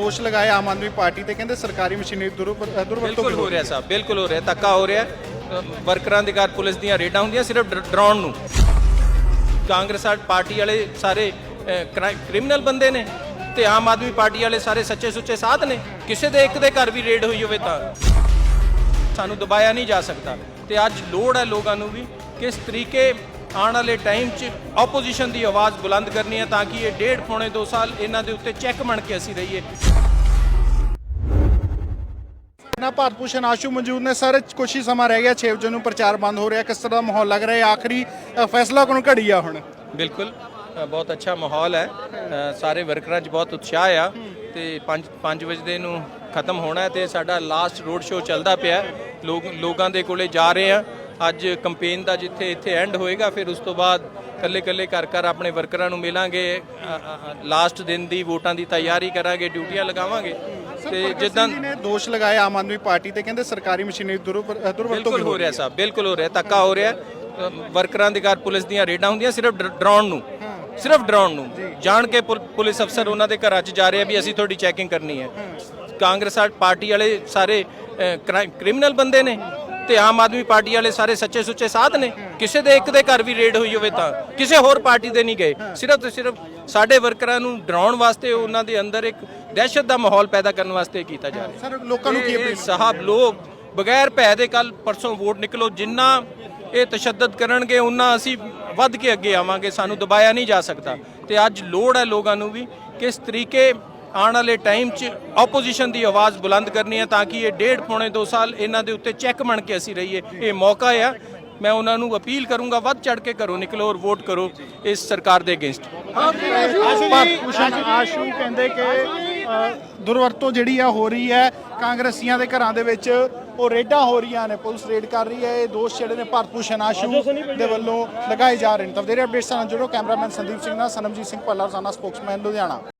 ਦੋਸ਼ ਲਗਾਇਆ ਆਮ ਆਦਮੀ ਪਾਰਟੀ ਤੇ ਕਹਿੰਦੇ ਸਰਕਾਰੀ ਮਸ਼ੀਨਰੀ ਦੁਰਵਰਤੋਂ ਬਿਲਕੁਲ ਹੋ ਰਿਹਾ ਸਾਹਿਬ ਬਿਲਕੁਲ ਹੋ ਰਿਹਾ ਧੱਕਾ ਹੋ ਰਿਹਾ। ਅ, ਵਰਕਰਾਂ ਦੇ ਘਰ ਪੁਲਿਸ ਦੀਆਂ ਰੇਡਾਂ ਹੁੰਦੀਆਂ ਸਿਰਫ ਡਰਾਉਣ ਨੂੰ। ਕਾਂਗਰਸ ਵਾਲੀ ਪਾਰਟੀ ਵਾਲੇ ਸਾਰੇ ਅ, ਕ੍ਰਿਮੀਨਲ ਬੰਦੇ ਨੇ ਤੇ ਆਮ ਆਦਮੀ ਪਾਰਟੀ ਵਾਲੇ ਸਾਰੇ ਸੱਚੇ ਸੁੱਚੇ ਸਾਧ ਨੇ। ਕਿਸੇ ਦੇ ਇੱਕ ਦੇ ਘਰ ਵੀ ਰੇਡ ਹੋਈ ਹੋਵੇ ਤਾਂ ਸਾਨੂੰ ਦਬਾਇਆ ਨਹੀਂ ਜਾ ਸਕਦਾ। ਤੇ ਅੱਜ ਲੋੜ ਹੈ ਲੋਕਾਂ ਨੂੰ ਵੀ ਕਿਸ ਤਰੀਕੇ ਆਉਣ ਵਾਲੇ ਟਾਈਮ 'ਚ ਆਪੋਜੀਸ਼ਨ ਦੀ ਆਵਾਜ਼ ਬੁਲੰਦ ਕਰਨੀ ਹੈ ਤਾਂ ਕਿ ਇਹ ਡੇਢ ਪੌਣੇ 2 ਸਾਲ ਇਹਨਾਂ ਦੇ ਉੱਤੇ ਚੈੱਕ ਬਣ ਕੇ ਅਸੀਂ ਰਹੀਏ। ਨਾ ਭਾਰਤ ਭੂਸ਼ਣ ਆਸ਼ੂ ਮੌਜੂਦ ਨੇ ਸਰ ਕੁਛ ਹੀ ਸਮਾਂ ਰਹਿ ਗਿਆ 6 ਵਜੇ ਨੂੰ ਪ੍ਰਚਾਰ ਬੰਦ ਹੋ ਰਿਹਾ ਕਿਸ ਤਰ੍ਹਾਂ ਦਾ ਮਾਹੌਲ ਲੱਗ ਰਿਹਾ ਹੈ? ਆਖਰੀ ਫੈਸਲਾ ਕੋਣ ਘੜੀ ਆ ਹੁਣ? ਬਿਲਕੁਲ ਬਹੁਤ ਅੱਛਾ ਮਾਹੌਲ ਹੈ। ਸਾਰੇ ਵਰਕਰਾਂ 'ਚ ਬਹੁਤ ਉਤਸ਼ਾਹ ਆ ਤੇ 5 5 ਵਜੇ ਦੇ ਨੂੰ ਖਤਮ ਹੋਣਾ ਹੈ ਤੇ ਸਾਡਾ ਲਾਸਟ ਰੋਡ ਸ਼ੋਅ ਚੱਲਦਾ ਪਿਆ। ਲੋਕ ਲੋਕਾਂ ਦੇ ਕੋਲੇ ਜਾ ਰਹੇ ਆ ਅੱਜ ਕੰਪੇਨ ਦਾ ਜਿੱਥੇ ਇੱਥੇ ਐਂਡ ਹੋਏਗਾ ਫਿਰ ਉਸ ਤੋਂ ਬਾਅਦ ਕੱਲੇ ਕੱਲੇ ਘਰ ਘਰ ਆਪਣੇ ਵਰਕਰਾਂ ਨੂੰ ਮਿਲਾਂਗੇ ਲਾਸਟ ਦਿਨ ਦੀ ਵੋਟਾਂ ਦੀ ਤਿਆਰੀ ਕਰਾਂਗੇ ਡਿਊਟੀਆਂ ਲਗਾਵਾਂਗੇ। ਤੇ ਜਿੱਦਾਂ ਜੀ ਨੇ ਦੋਸ਼ ਲਗਾਇਆ ਆਮ ਆਦਮੀ ਪਾਰਟੀ ਤੇ ਕਹਿੰਦੇ ਸਰਕਾਰੀ ਮਸ਼ੀਨਰੀ ਦੁਰਵਰਤੋਂ ਬਿਲਕੁਲ ਹੋ ਰਿਹਾ ਸਾਹਿਬ ਬਿਲਕੁਲ ਹੋ ਰਿਹਾ ਧੱਕਾ ਹੋ ਰਿਹਾ। ਵਰਕਰਾਂ ਦੇ ਘਰ ਪੁਲਿਸ ਦੀਆਂ ਰੇਡਾਂ ਹੁੰਦੀਆਂ ਸਿਰਫ ਡਰਾਉਣ ਨੂੰ। ਸਿਰਫ ਡਰਾਉਣ ਨੂੰ। ਜਾਣ ਕੇ ਪੁਲ- ਪੁਲਿਸ ਅਫਸਰ ਉਹਨਾਂ ਦੇ ਘਰਾਂ 'ਚ ਜਾ ਰਹੇ ਆ ਵੀ ਅਸੀਂ ਤੁਹਾਡੀ ਚੈਕਿੰਗ ਕਰਨੀ ਹੈ। ਕਾਂਗਰਸ ਪਾਰਟੀ ਵਾਲੇ ਸਾਰੇ ਕ੍ਰਿਮੀਨਲ ਬੰਦੇ ਨੇ। ਤੇ ਆਮ ਆਦਮੀ ਪਾਰਟੀ ਵਾਲੇ ਸਾਰੇ ਸੱਚੇ ਸੁੱਚੇ ਸਾਧ ਨੇ। ਕਿਸੇ ਦੇ ਇੱਕ ਦੇ ਘਰ ਵੀ ਰੇਡ ਹੋਈ ਹੋਵੇ ਤਾਂ। ਕਿਸੇ ਹੋਰ ਪਾਰਟੀ ਦੇ ਨਹੀਂ ਗਏ। ਸਿਰਫ ਤੇ ਸਿਰਫ ਸਾਡੇ ਵਰਕਰਾਂ ਨੂੰ ਡਰਾਉਣ ਵਾਸਤੇ ਉਹਨਾਂ ਦੇ ਅੰਦਰ ਇੱਕ ਦਹਿਸ਼ਤ ਦਾ ਮਾਹੌਲ ਪੈਦਾ ਕਰਨ ਵਾਸਤੇ ਕੀਤਾ ਜਾ ਰਿਹਾ। ਸਰ ਲੋਕਾਂ ਨੂੰ ਕੀ ਅਪੀਲ ਸਾਹਿਬ ਲੋਕ ਬਗੈਰ ਭੈ ਦੇ ਕੱਲ ਪਰਸੋਂ ਵੋਟ ਨਿਕਲੋ ਜਿੰਨਾ ਇਹ ਤਸ਼ੱਦਦ ਕਰਨਗੇ ਉਹਨਾਂ ਅਸੀਂ ਵੱਧ ਕੇ ਅੱਗੇ ਆਵਾਂਗੇ। ਸਾਨੂੰ ਦਬਾਇਆ ਨਹੀਂ ਜਾ ਸਕਦਾ। ਤੇ ਅੱਜ ਲੋੜ ਹੈ ਲੋਕਾਂ ਨੂੰ ਵੀ ਕਿਸ ਤਰੀਕੇ ਆਉਣ ਵਾਲੇ ਟਾਈਮ 'ਚ ਆਪੋਜੀਸ਼ਨ ਦੀ ਆਵਾਜ਼ ਬੁਲੰਦ ਕਰਨੀ ਹੈ ਤਾਂ ਕਿ ਇਹ ਡੇਢ ਪੌਣੇ 2 ਸਾਲ ਇਹਨਾਂ ਦੇ ਉੱਤੇ ਚੈੱਕ ਬਣ ਕੇ ਅਸੀਂ ਰਹੀਏ। ਇਹ ਮੌਕਾ ਆ। ਮੈਂ ਉਹਨਾਂ ਨੂੰ ਅਪੀਲ ਕਰੂੰਗਾ ਵੱਧ ਚੜ ਕੇ ਘਰੋਂ ਨਿਕਲੋ ਔਰ ਵੋਟ ਕਰੋ ਇਸ ਸਰਕਾਰ ਦੇ ਅਗੇਂਸਟ ਭਾਰਤ ਭੂਸ਼ਣ ਆਸ਼ੂ ਕਹਿੰਦੇ ਕਿ ਦੁਰਵਰਤੋਂ ਜਿਹੜੀ ਆ ਹੋ ਰਹੀ ਹੈ ਕਾਂਗਰਸੀਆਂ ਦੇ ਘਰਾਂ ਦੇ ਵਿੱਚ ਉਹ ਰੇਡਾਂ ਹੋ ਰਹੀਆਂ ਨੇ ਪੁਲਿਸ ਰੇਡ ਕਰ ਰਹੀ ਹੈ ਇਹ ਦੋਸ਼ ਜਿਹੜੇ ਨੇ ਭਾਰਤ ਭੂਸ਼ਣ ਆਸ਼ੂ ਦੇ ਵੱਲੋਂ ਲਗਾਏ ਜਾ ਰਹੇ ਨੇ। ਤਾਂ ਵਧੇਰੇ ਅਪਡੇਟਸ ਨਾਲ ਜੁੜੋ ਕੈਮਰਾਮੈਨ ਸੰਦੀਪ ਸਿੰਘ ਨਾਲ ਸਨਮਜੀਤ ਸਿੰਘ ਭੱਲਾ ਰੋਜ਼ਾਨਾ ਸਪੋਕਸਮੈਨ ਲੁਧਿਆਣਾ।